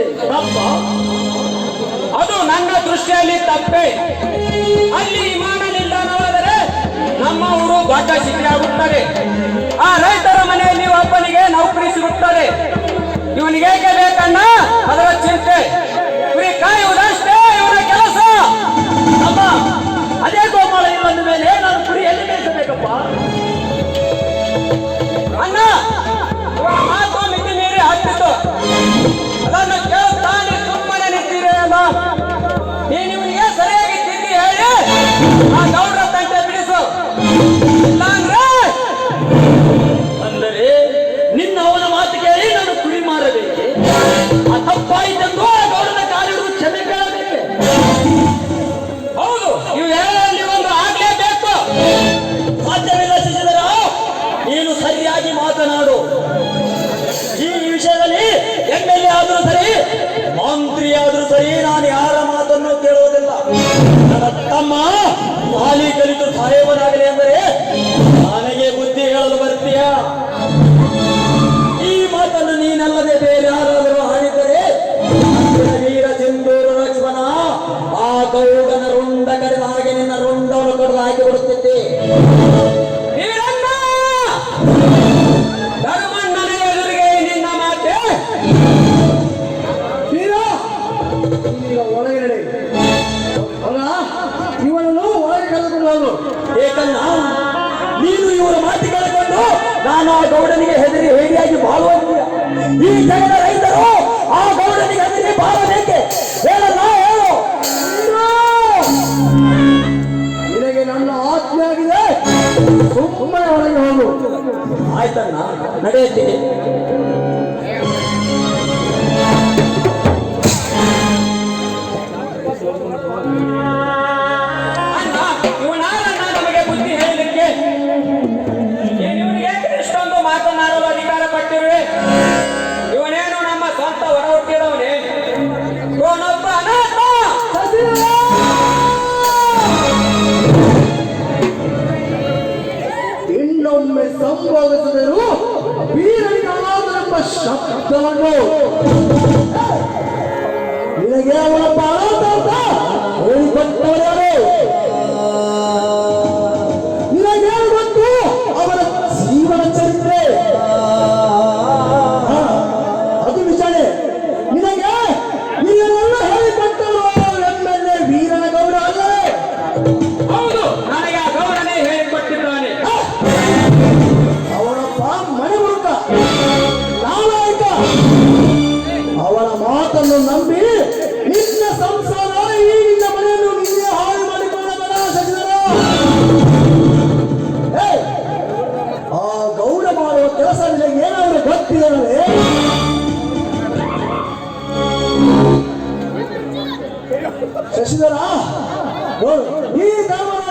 ತಪ್ಪ. ಅದು ನನ್ನ ದೃಷ್ಟಿಯಲ್ಲಿ ತಪ್ಪೆ. ಅಲ್ಲಿ ವಿಮಾನ ನಿಲ್ದಾಣವಾದರೆ ನಮ್ಮ ಊರು ದೊಡ್ಡ ಸಿಟಿ ಆಗುತ್ತದೆ. ಆ ರೈತರ ಮನೆಯಲ್ಲಿ ಒಬ್ಬನಿಗೆ ನೌಕರಿ ಸಿಗುತ್ತದೆ. ಇವನಿಗೆ ಬೇಕನ್ನ ಅದರ ಚಿಂತೆ. ಕುರಿ ಕಾಯುವುದಷ್ಟೇ ಮಾತನ್ನು ಕೇಳುವುದಿಲ್ಲ. ತಮ್ಮ ಮಾಲಿ ಕಲಿತು ಸಾಹೇಬನಾಗಲಿ ಎಂದರೆ ನನಗೆ ಬುದ್ಧಿ ಹೇಳಲು ಬರ್ತೀಯ ಈ ಮಾತನ್ನು ನೀನಲ್ಲದೆ ಬೇರೆ ಯಾರಾದರೂ ಅಂದಿನ ವೀರ ಸಿಂಧೂರು ಲಕ್ಷ್ಮಣ, ಆ ಗೌಡನ ರುಂಡ ಕರೆದ ಹಾಗೆ ನಿನ್ನ ರುಂಡವನ್ನು ಕೊಡಲು ಹಾಕಿ ಬಿಡುತ್ತಿದ್ದೆ. ಏಕನ್ನ ನೀನು ಇವರ ಮಾತು ಕೇಳಿಕೊಂಡು ನಾನು ಆ ಗೌಡನಿಗೆ ಹೆದರಿ ಹೇಡಿಯಾಗಿ ಬಾಳುವಂತೀಯ. ಈ ಜಗದ ರೈತರು ಆ ಗೌಡನಿಗೆ ಹೆದರಿ ಬಾಳಬೇಕೆ? ಹೇಳಲ್ಲ ಹೇಳು. ನಿನಗೆ ನನ್ನ ಆತ್ಮವಾಗಿದೆ ಸುಮ್ಮನೆ ಒಳಗೆ ಹೋಗು. ಆಯ್ತಣ್ಣ ನಡೆಯುತ್ತೀನಿ ಶಬ್ದವನ್ನು ನಿನಗೆ ಅವನೊಬ್ಬ ಅನಾಥ ಅಂತ ಶಶಿಧರ ಈ ಧರ್ಮ